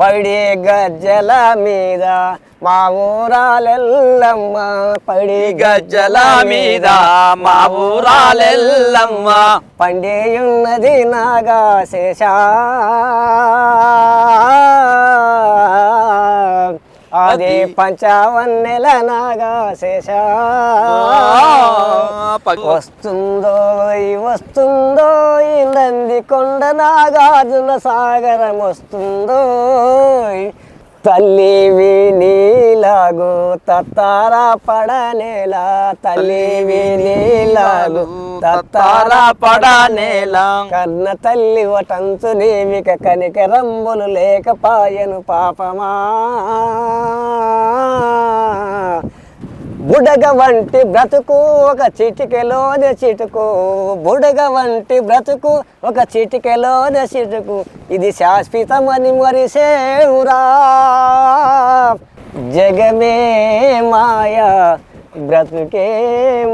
పడి గజ్జల మీద మా ఊరాలెల్లమ్మ. పడి గజ్జల మీద మా ఊరాలెల్లమ్మ. పండియున్నది నాగా శేష అది పంచావన్నెల నాగా శేష వస్తుందో వస్తుందో నంది కొండ నాగార్జున సాగరం వస్తుందో తల్లివి నీలాగు తత్తారా పడనేలా తల్లివి నీలాగు తత్తారా పడనేలా కన్న తల్లి వటంచు నీవిక కనిక రంబులు లేకపాయను పాపమా. బుడగ వంటి బ్రతుకు ఒక చిటికెలోనే చిటుకు. బుడగ వంటి బ్రతుకు ఒక చిటికెలోనే చిటుకు. ఇది శాశ్వతమని మరిసేవురా. జగమే మాయా బ్రతుకే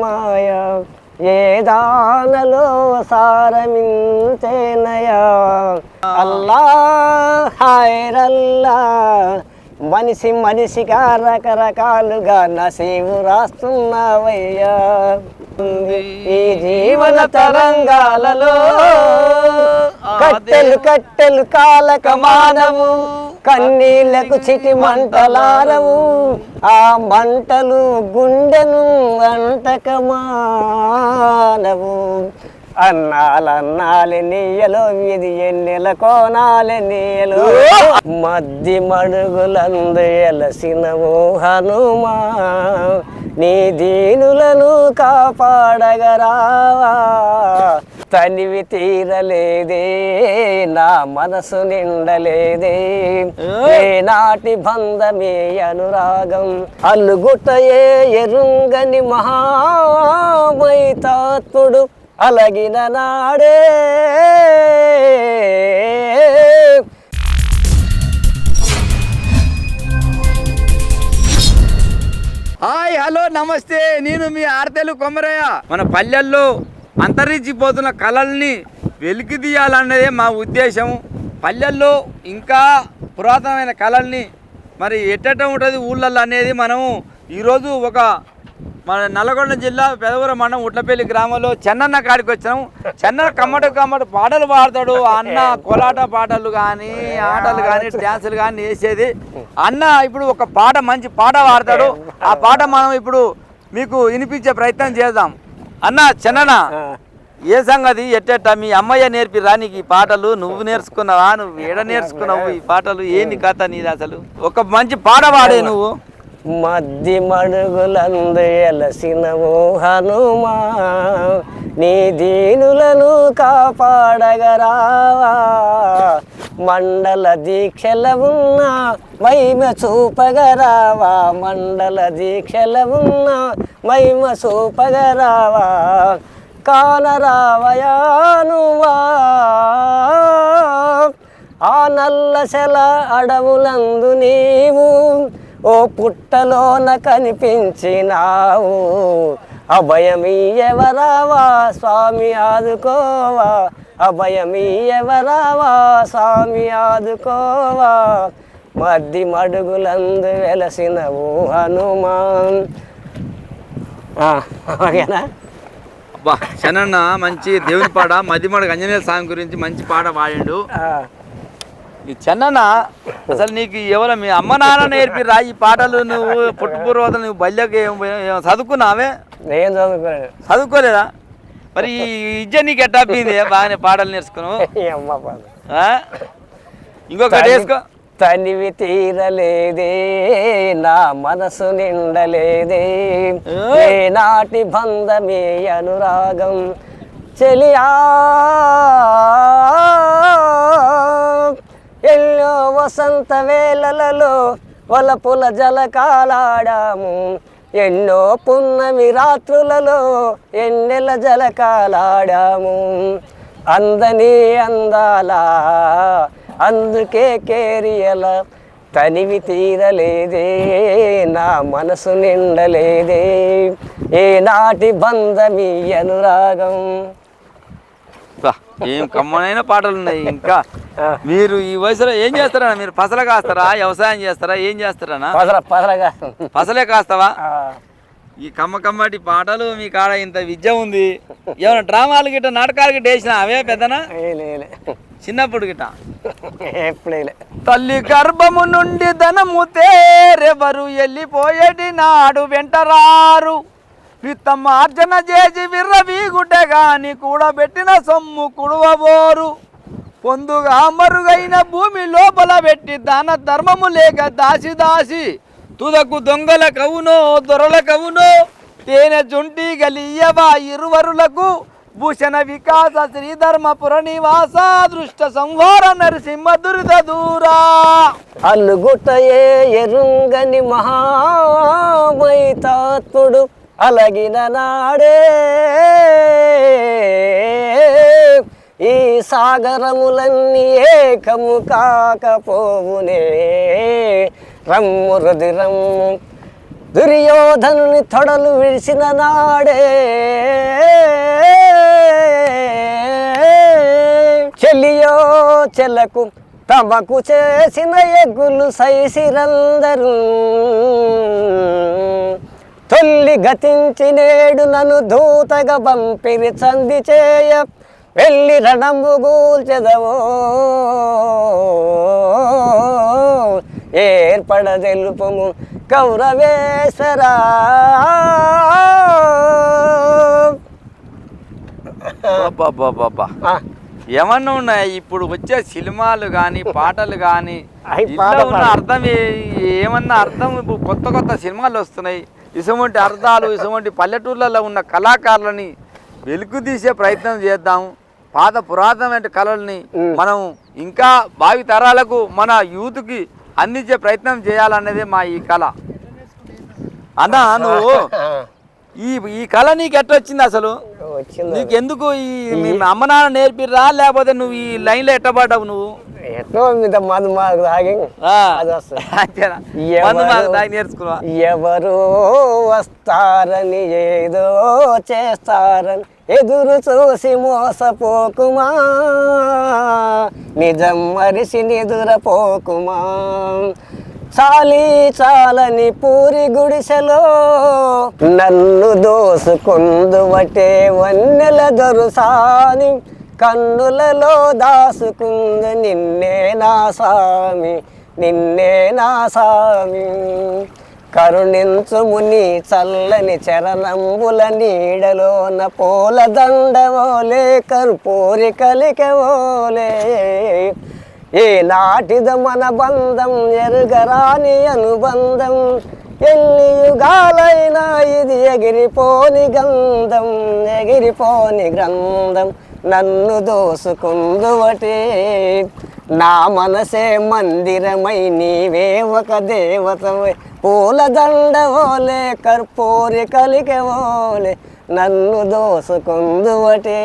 మాయా. ఏ దానలో సారమించేనయా? అల్లా హాయరల్లా మనిషి మనిషిగా రకరకాలుగా నసీవు రాస్తున్నావయ్యా. ఈ జీవన తరంగాలలో కట్టెలు కట్టెలు కాలక మానవు కన్నీళ్ళకు చిటి మంటలారవు ఆ మంటలు గుండెను అంటక మానవు. అన్నాలన్నాలి నీయలో ఇది ఎన్నెల కోనాలి నీయలు. మద్ది మడుగులందు ఎలసినవు హనుమా నీ దీనులను కాపాడగరావా. తనివి తీరలేదే నా మనసు నిండలేదే. నాటి బంధమే అనురాగం అల్లుగుట్టయే ఎరుంగని మహామైతాత్ముడు. అలగిన నాడే హాయ్ హలో నమస్తే నేను మీ ఆర్తెలు కొమరయ్య మన పల్లెల్లో అంతరించిపోతున్న కళల్ని వెలికి తీయాలన్నదే మా ఉద్దేశం పల్లెల్లో ఇంకా పురాతనమైన కళల్ని మరి ఎట్టడం ఉంటుంది ఊళ్ళల్లో అనేది మనము ఈరోజు ఒక మన నల్గొండ జిల్లా పెదవరం మండలం ఉట్లపల్లి గ్రామంలో చెన్నన్న కాడికి వచ్చాము చెన్న కమ్మటి కమ్మటి పాటలు పాడతాడు. అన్న కోలాట పాటలు కానీ ఆటలు కానీ డ్యాన్సులు కానీ వేసేది. అన్న ఇప్పుడు ఒక పాట మంచి పాట పాడతాడు. ఆ పాట మనం ఇప్పుడు మీకు వినిపించే ప్రయత్నం చేద్దాం. అన్న చెన్నన్న ఏ సంగతి? ఎట్టెట్ట మీ అమ్మయ్య నేర్పిరా నీకు ఈ పాటలు? నువ్వు నేర్చుకున్నావా? నువ్వు ఏడ నేర్చుకున్నావు ఈ పాటలు? ఏంది కథ నీది అసలు? ఒక మంచి పాట పాడే నువ్వు. మద్ది మడుగులందు సినము హనుమా నీ దీనులను కాపాడగరావా? మండల దీక్షల ఉన్న మహిమ చూపగరావా? మండల దీక్షల ఉన్న మహిమ చూపగరావా? కానరావయానువా ఆ నల్లసెల అడవులందు నీవు ఓ పుట్టలోన కనిపించినావు. అభయమీయవరావా స్వామి ఆదుకోవా? అభయమీయవరావా స్వామి ఆదుకోవా? మద్ది మడుగులందు వెలసినవు హనుమాన్. ఓకేనా? అబ్బా శనన్న మంచి దేవుని పాట మధ్యమడ అంజనేయ స్వామి గురించి మంచి పాట పాడిండు. ఈ చెన్నన్న అసలు నీకు ఎవరు మీ అమ్మ నాన్న నేర్పిరా ఈ పాటలు? నువ్వు పుట్టుపూర్వత నువ్వు బల్యకి చదువుకున్నావే? నేను చదువుకోలేదు. చదువుకోలేదా? మరి ఈ విద్య నీకు ఎట్టా పోయింది బాగానే పాటలు నేర్చుకున్నావు? ఇంకొకటి వేసుకో. తనివి తీరలేదే నా మనసు నిండలేదే. ఏ నాటి బంధమే అనురాగం. చెలియా ఎన్నో వసంత వేళలలో వలపుల జలకాలాడాము. ఎన్నో పున్నమి రాత్రులలో ఎన్నెల జలకాలాడాము. అందని అందాలా అందుకే కేరియల తనివి తీరలేదే నా మనసు నిండలేదే. ఏ నాటి బంధమి అనురాగం? ఏం కమ్మనైన పాటలు ఉన్నాయి ఇంకా. మీరు ఈ వయసులో ఏం చేస్తారా? మీరు పసల కాస్తారా? వ్యవసాయం చేస్తారా? ఏం పసరగా పసలే కాస్తావా? ఈ కమ్మ కమ్మటి పాటలు మీ కాడ ఇంత విద్య ఉంది. ఏమైనా డ్రామాలు గిట్ట నాటకాలు గిట్ట వేసినా? అవే పెద్దనా? చిన్నప్పుడు గిట్ట? తల్లి గర్భము నుండి ధనము తేరెవరు వెళ్ళిపోయేటి నాడు వెంటరారు. విత్తమ్మ అర్జన చేసి విర్ర వీగుటే గాని కూడబెట్టిన సొమ్ము కుడవబోరు. పొందుగా మరుగైన భూమి లోపల పెట్టి దాన ధర్మము లేక దాసి దాసి తుదకు దొంగల కవునో దొరల కవునో తేనె జుంటి గలియవా ఇరువరులకు భూషణ వికాస శ్రీధర్మపుర నివాస దృష్ట సంహార నరసింహ దురిత దూరా. అల్లుగుటయే ఎరుంగని మహామైతాత్ముడు అలగిన నాడే. ఈ సాగరములన్నీ ఏకము కాకపోవునే. రమ్ము రుదిరమ్ము దుర్యోధనుని తొడలు విడిసిన నాడే. చెల్లియో చెల్లకు తమకు చేసిన ఎగ్గులు సైసిరందరూ. తొల్లి గతించి నేడు నన్ను దూతగా పంపిరి చంది చేయ వెళ్ళి రణము గూల్చెదవో. ఏర్పడదెలుపము కౌరవేశ్వరా. అబ్బబ్బబ్బబ్బా. ఆ, ఏమన్నా ఉన్నాయి? ఇప్పుడు వచ్చే సినిమాలు కానీ పాటలు కానీ ఉన్న. అర్థం ఏమన్నా అర్థం ఇప్పుడు కొత్త కొత్త సినిమాలు వస్తున్నాయి. ఇటువంటి అర్థాలు ఇటువంటి పల్లెటూర్లలో ఉన్న కళాకారులని వెలుగు తీసే ప్రయత్నం చేద్దాం. పాత పురాతనమైన కళల్ని. మనం ఇంకా భావి తరాలకు మన యూత్కి అందించే ప్రయత్నం చేయాలనేదే మా ఈ కళ. అన్న నువ్వు ఈ ఈ కళ నీకు ఎట్లా వచ్చింది అసలు? నీకు ఎందుకు ఈ మీ అమ్మ నాన్న నేర్పిర్రా లేకపోతే నువ్వు ఈ లైన్లో ఎట్టబడ్డావు నువ్వు? ఎట్లో మీద మాకు తాగి? మందు నేర్చుకున్నావా? ఎవరో వస్తారని ఏదో చేస్తారని ఎదురు చూసి మోసపోకుమా నిజం మరిసి నిదురపోకుమా చాలి చాలని పూరి గుడిసెలో నన్ను దోసుకుందువటే వన్నెల దొరుసాని కన్నులలో దాసుకుంది నిన్నే నా స్వామి నిన్నే నా స్వామి. కరుణించుము నీ చల్లని చరణంబుల నీడలోన పూల దండవోలే కర్పూరి కలికవోలే ఏ నాటిద మన బంధం ఎరుగరాని అనుబంధం ఎన్ని యుగాలైనా ఇది ఎగిరిపోని గంధం ఎగిరిపోని గ్రంథం నన్ను దోసుకుందువటే. నా మనసే మందిరమై నీవే ఒక దేవతమై పూల దండవోలే కర్పూరి కలికెవోలే నన్ను దోసుకుందువటే.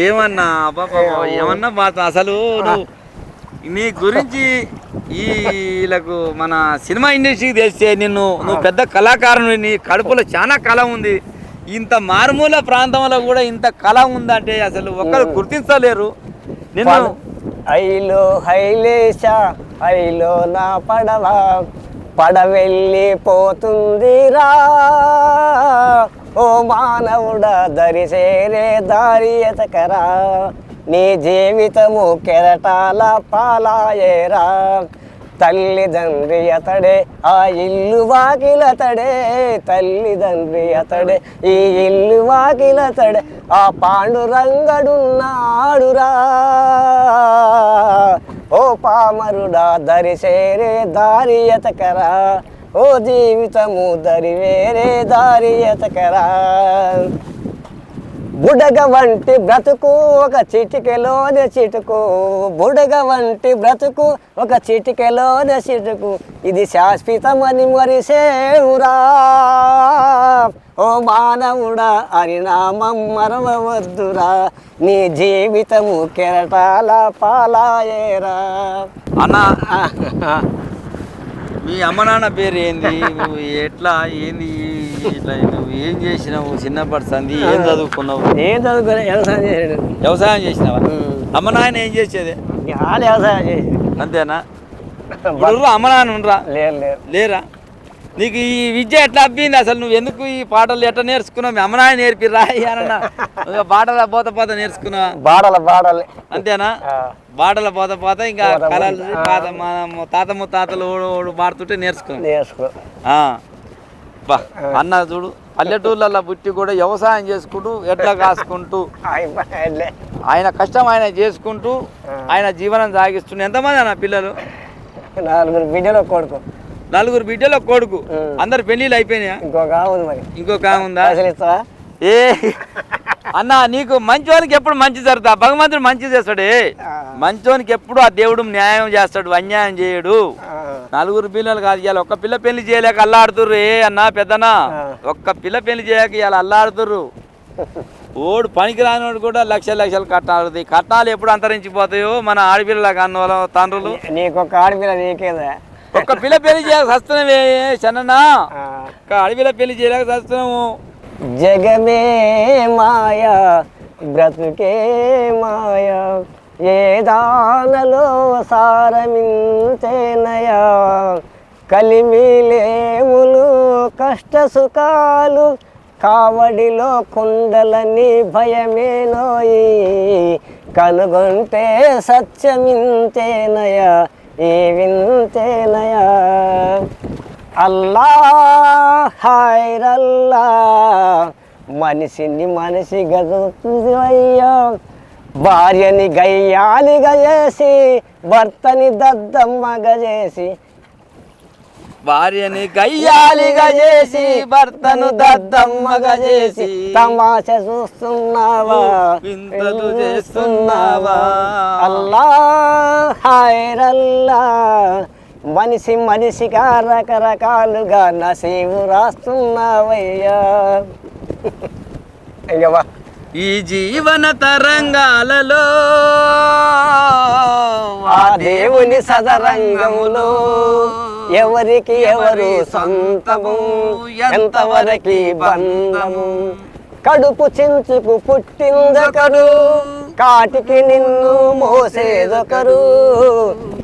ఏమన్నా అబ్బబ్బబ్బ, ఏమన్నా బాధ? అసలు నువ్వు నీ గురించి ఈ వీళ్ళకు మన సినిమా ఇండస్ట్రీకి తెలిస్తే నిన్ను నువ్వు పెద్ద కళాకారుని నీ కడుపులో చాలా కళ ఉంది. ఇంత మారుమూల ప్రాంతంలో కూడా ఇంత కళ ఉందంటే అసలు ఒక్కరు గుర్తించలేరు. నిన్ను ఐలో హైలేశా ఐలో నా పడవ పడవెళ్ళి పోతుందిరా. ఓ మానవుడా దరి చేరే దారి ఎతకరా. నీ జీవితము కెరటాల పాలాయేరా. తల్లిదండ్రి అతడే ఆ ఇల్లు వాకిలతడే. తల్లిదండ్రి అతడే ఈ ఇల్లు వాకిలతడే. ఆ పాండురంగడున్నాడురా. ఓ పామరుడా దరి చేరే దారి ఎతకరా. ఓ జీవితము దరి వేరే దారి ఎతకరా. బుడగ వంటి బ్రతుకు ఒక చిటికెలోనే చిటుకు. బుడగ వంటి బ్రతుకు ఒక చిటికెలోనే చిటుకు. ఇది శాశ్వతమని మరిసేవురా. ఓ మానవుడా అని నామం మరవవద్దురా. నీ జీవితము కెరటాల పాలాయేరా. అన్న మీ అమ్మ నాన్న పేరు ఏంది ఎట్లా ఏంది? ఇట్లా నువ్వు ఏం చేసినావు? చిన్నప్పటి సంధి ఏం చదువుకున్నావు? ఏం చదువుకునే వ్యవసాయం చేసాడు వ్యవసాయం చేసినావా? అమ్మ నాయన ఏం చేసేది? వాళ్ళు వ్యవసాయం చేసి అంతేనా? ఇప్పుడు అమ్మ నాన్న ఉండరా? లేరు లేరు. లేరా? నీకు ఈ విద్య ఎట్లా అబ్బింది? అసలు నువ్వు ఎందుకు ఈ పాటలు ఎట్లా నేర్చుకున్నావు? మీ అమ్మ నాయన నేర్పిర్రా? అన్న పాటల పోత పోత నేర్చుకున్నావా? బాడల బాడలు అంతేనా. బాటల పోత పోత ఇంకా. కళలు తాత ముత్తాతలు ఓడు ఓడు పాడుతుంటే నేర్చుకున్నావు. నేర్చుకో ఆ. బా అన్న చూడు పల్లెటూర్లలో పుట్టి కూడా వ్యవసాయం చేసుకుంటూ ఎట్లా కాసుకుంటూ ఆయన కష్టం ఆయన చేసుకుంటూ ఆయన జీవనం సాగిస్తుండే ఎంతమంది అన్న పిల్లలు? నలుగురు బిడ్డలు కొడుకు. నలుగురు బిడ్డలు కొడుకు. అందరు పెళ్ళిళ్ళు అయిపోయినాయా? ఇంకొక ఆమె ఉంది మరి. ఇంకొక ఉందా? ఏ అన్న నీకు మంచోనికి ఎప్పుడు మంచి జరుగుతా? భగవంతుడు మంచి చేస్తాడే. మంచోనికి ఎప్పుడు ఆ దేవుడు న్యాయం చేస్తాడు అన్యాయం చేయడు. నలుగురు పిల్లలు కాదు ఇవాళ ఒక్క పిల్ల పెళ్ళి చేయలేక అల్లాడుతుర్రు. ఏ అన్నా పెద్దనా. ఒక్క పిల్ల పెళ్ళి చేయక ఇవాళ అల్లాడుతుర్రు. ఓడు పనికి రానివాడు కూడా లక్షల లక్షలు కట్టాలి. కట్నాలు ఎప్పుడు అంతరించిపోతాయో మన ఆడపిల్లల కన్న తండ్రులు. నీకు ఒక ఆడపిల్ల నీకేదా ఒక్క పిల్ల పెళ్ళి చేయక సస్తున్నావే చెన్నన్నా? ఆ. ఒక్క ఆడపిల్ల పెళ్ళి చేయలేక సస్తున్నాము జగమే మాయా బ్రతుకే మాయా. ఏదానలో దానలో సారమించేనయా? కలిమిలేములు కష్ట సుఖాలు కావడిలో కుండలని భయమేనోయి? కనుగొంటే సత్యమింతేనయా ఏ వింతేనయా అల్లా హాయ్రల్లా మనిషిని మనిషి గదయ్యా భార్యని గయ్యాలిగా చేసి భర్తని దద్దమ్మగా చేసి. భార్యని గయ్యాలిగా చేసి భర్తను దద్దమ్మగా చేసి. తమాష చూస్తున్నావా? వింతలు చేస్తున్నావా? అల్లా హాయ్రల్లా. మనిషి మనిషిగా రకరకాలుగా నసీవు రాస్తున్నావయ్యా. అయ్యవా ఈ జీవన తరంగాలలో ఆ దేవుని సదరంగములో ఎవరికి ఎవరు సొంతము? ఎంతవరకు బంధము? కడుపు చించుకు పుట్టిందొకరు కాటికి నిన్ను మోసేదొకరు.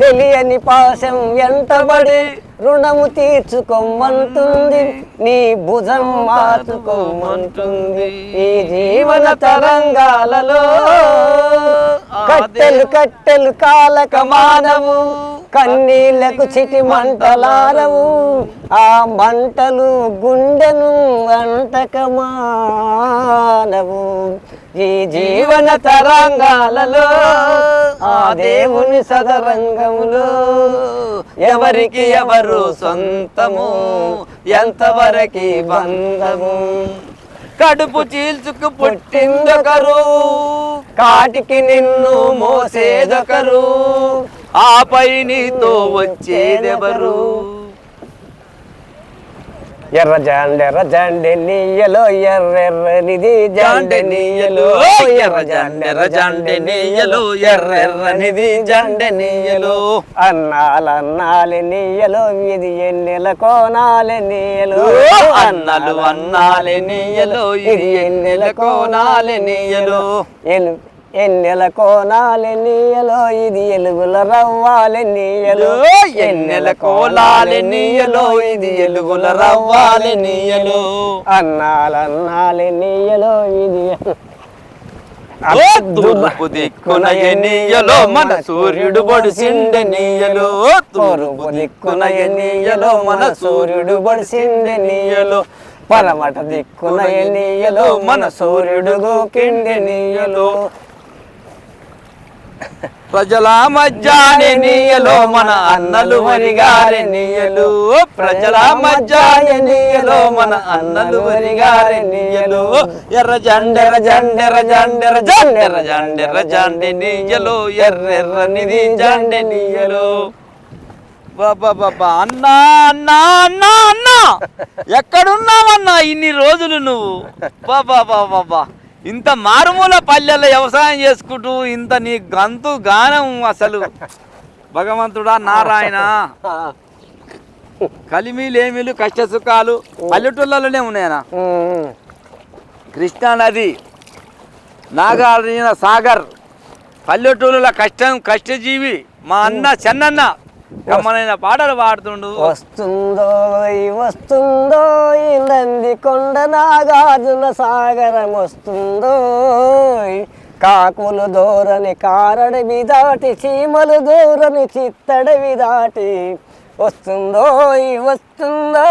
తెలియని పాశం ఎంటబడి రుణము తీర్చుకోమంటుంది. నీ భుజం మార్చుకోమంటుంది. ఈ జీవన తరంగాలలో కట్టెలు కట్టెలు కాలక మానవు. కన్నీళ్ళకు చిటి మంటలారవు. ఆ మంటలు గుండెను వంటక మానవు. ఈ జీవన తరంగాలలో ఆ దేవుని సదరంగములో ఎవరికి ఎవరు సొంతము ఎంతవరకు బంధము? కడుపు చీల్చుకు పుట్టిందొకరు కాటికి నిన్ను మోసేదొకరు ఆపై నీతో వచ్చేదెవరు? ఎర్ర జాండె ఎర్ర జాండె నీయలో ఎర్రెర్రనిది జాండె నీయలో. ఎర్ర జాండె ఎర్ర జాండె నీయలో ఎర్రెర్రనిది జాండె నీయలో. అన్నాలు అన్నాలి నీయలో ఇది ఎన్నెల కోనాలి నీయలో. అన్నలు అన్నాలే నీయలో ఇది ఎన్నెల కోనాలే నీయలో. ఎన్నెల కోనాలి నీయలో ఇది ఎలుగుల రవ్వాలి నీయలో. ఎన్నెల నీయలో ఇది ఎలుగుల రవ్వాలే నీయలో. అన్నాలన్నాలి నీయలో ఇది తూర్పు దిక్కున ఎనీయలో మన సూర్యుడు పొడిసిండె నీయలో. తూర్పు దిక్కున ఎనీయలో మన సూర్యుడు పొడిసిండె నీయలో. పరమట దిక్కున ఎనీయలో మన సూర్యుడు గోకిండి నీయలో. ప్రజల మధ్యానే నీయలో మన అన్నలు వరిగారే నీయలు. ప్రజల మధ్యానే నీయలో మన అన్నలు వరిగారే నీయలు. ఎర్ర జండెర జండెర జండెర జండెర జండెర జండె నీయలో. ఎర్రెర్రనిది జండె నీయలో. బాబా అన్నా అన్నా అన్నా అన్నా. ఎక్కడున్నావన్నా ఇన్ని రోజులు నువ్వు? బాబా బాబా బాబా ఇంత మారుమూల పల్లెల్లో వ్యవసాయం చేసుకుంటూ ఇంత నీ గంతు గానం అసలు. భగవంతుడా నారాయణ. కలిమిలేమిలు కష్ట సుఖాలు పల్లెటూళ్ళలోనే ఉన్నాయనా? కృష్ణానది కృష్ణా నది నాగార్జున సాగర్ పల్లెటూళ్ళ కష్టం కష్టజీవి మా అన్న చెన్నన్న. కమ్మనైన పాటలు పాడుతుండు. వస్తుందో వస్తుందో నంది కొండ నాగార్జున సాగరం వస్తుందో కాకులు దూరని కారడవి దాటి చీమలు దూరని చిత్తడవి దాటి వస్తుందో వస్తుందో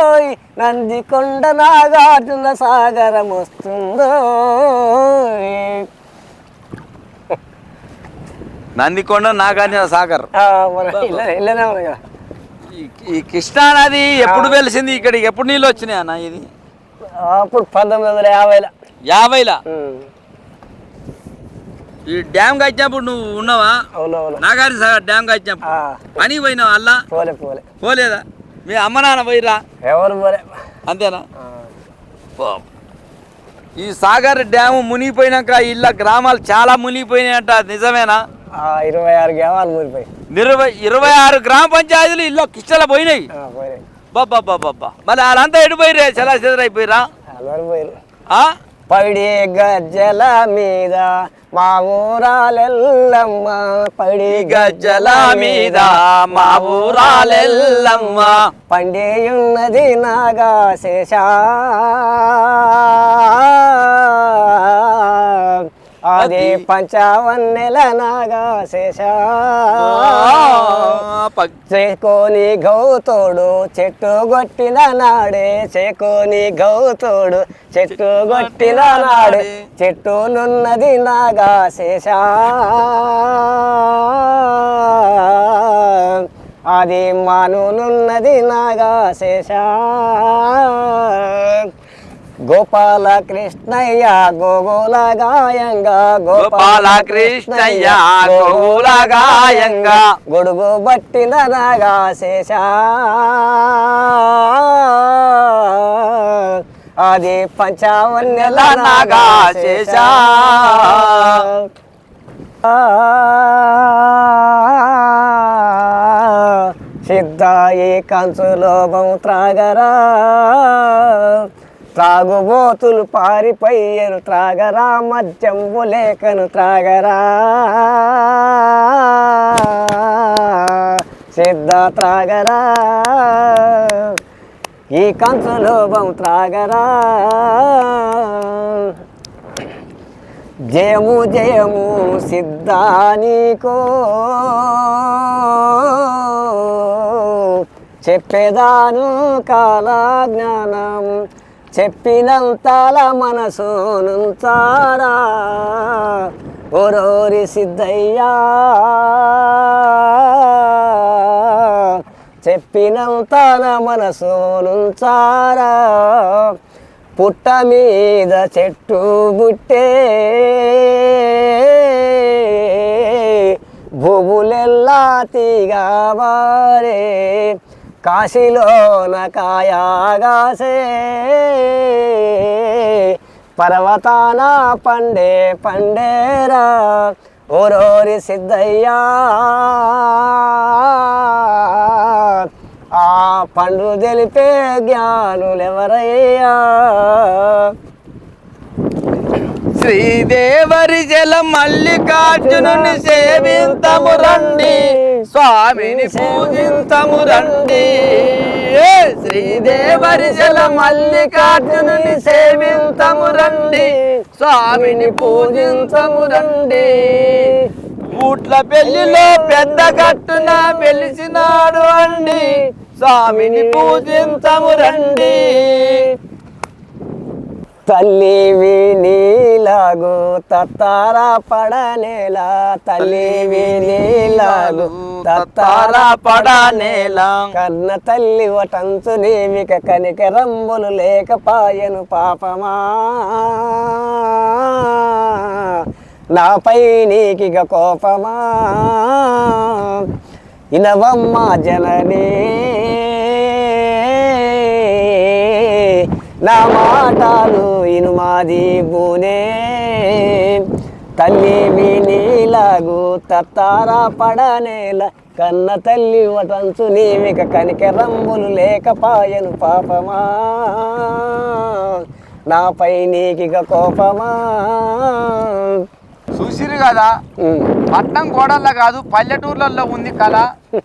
నంది కొండ నాగార్జున సాగరం వస్తుందో నందికొండ నాగార్జున సాగర్. ఈ- కృష్ణా నది ఎప్పుడు వెలిసింది? ఇక్కడికి ఎప్పుడు నీళ్ళు వచ్చినాయి అన్న ఇది? అప్పుడు పంతొమ్మిది వందల యాభైలో. ఈ డ్యామ్ కట్టినప్పుడు నువ్వు ఉన్నావా? నాగార్జున సాగర్ డ్యామ్ కట్టినప్పుడు. పని పోయినావు అల్లా? పోలే పోలే. పోలేదా? మీ అమ్మ నాన్న పోయిరా ఎవరు పోలే. అంతేనా. ఈ సాగర్ డ్యామ్ మునిగిపోయినాక ఇళ్ళ గ్రామాలు చాలా మునిగిపోయినాయంట నిజమేనా? ఇరవై ఆరు గ్రామాలు మూడిపోయి ఇరవై ఇరవై ఆరు గ్రామ పంచాయతీలు ఇల్లు కిష్టల పోయినాయి. పోయినాయి. బాబా బాబా మరి వాళ్ళంతా ఎడిపోయిరే చలా చెదరైపోయిరా పోయిరు ఆ? పడి గజ్జల మీద మా ఊరాలెల్లమ్మ. పడి గజ్జల మీద మా ఊరాలెల్లమ్మ. పండియున్నది నాగా శేష అది పంచావన్నెల నాగా చేకోని గౌతోడు చెట్టు కొట్టిన నాడే. చేకోని గౌతోడు చెట్టు కొట్టిన నాడే. చెట్టునున్నది నాగా శేష అది మానునున్నది నాగా శేష గోపాల కృష్ణయ్య గోగుల గాయంగా గోపాల కృష్ణయ్య గోగుల గాయంగా గొడుగు బట్టిన నాగా శేష. అది పంచావన్యల నాగా శేష. సిద్ధాయి కంచులోభం త్రాగరా. త్రాగుబోతులు పారిపోయేరు త్రాగరా మద్యంబు లేకను త్రాగరా. సిద్ధ త్రాగరా. ఈ కంచులోభం త్రాగరా. జయము జయము సిద్ధానికో చెప్పేదాను కాలజ్ఞానం చెప్పినంతల మనసునుంచారా ఒరోరి ఓరోరి సిద్ధయ్యా. చెప్పినంతన మనసునుంచారా పుట్ట మీద చెట్టు బుట్టే. భూములెల్లా తీగా కాశీలో నకాయాగాసే పర్వతాన పండే పండేరా ఓరోరి సిద్ధయ్యా. ఆ పండు తెలిపే జ్ఞానులెవరయ్యా? శ్రీదేవరి జల మల్లికార్జునుని సేవింతము రండి. స్వామిని పూజింతము రండి. శ్రీదేవరి జల మల్లికార్జునుని సేవింతము రండి. స్వామిని పూజింతము రండి. ఊట్ల పెళ్ళిలో పెద్ద కట్టున వెలిసినాడు అండి. స్వామిని పూజింతము రండి. తల్లివి నీలాగు తత్తారా పడనేలా. తల్లివి నీలాగు తత్తారా పడనేలా. కన్న తల్లి వటంచు నీవిక కనిక రంబులు లేకపాయను పాపమా. నాపై నీకిగ కోపమా. ఇనవమ్మ జననీ. నా మాటలు ఇనుమాది బూనే తల్లివి నీలాగు తత్తారా పడనేల కన్న తల్లి వటంచు నీవిక కనికెరంబులు లేకపాయను పాపమా. నాపై నీకిగ కోపమా. చూసిరు కదా. పట్నం గోడల్లో కాదు పల్లెటూర్లలో ఉంది కళ.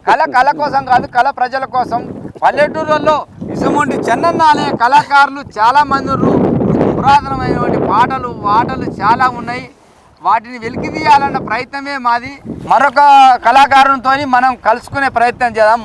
కళ కళ కోసం కాదు కళ ప్రజల కోసం. పల్లెటూర్లలో నిజమండి చెన్నన్న అనే కళాకారులు చాలా మంది పురాతనమైనటువంటి పాటలు పాటలు చాలా ఉన్నాయి. వాటిని వెలికి తీయాలన్న ప్రయత్నమే మాది. మరొక కళాకారునితో మనం కలుసుకునే ప్రయత్నం చేద్దాం.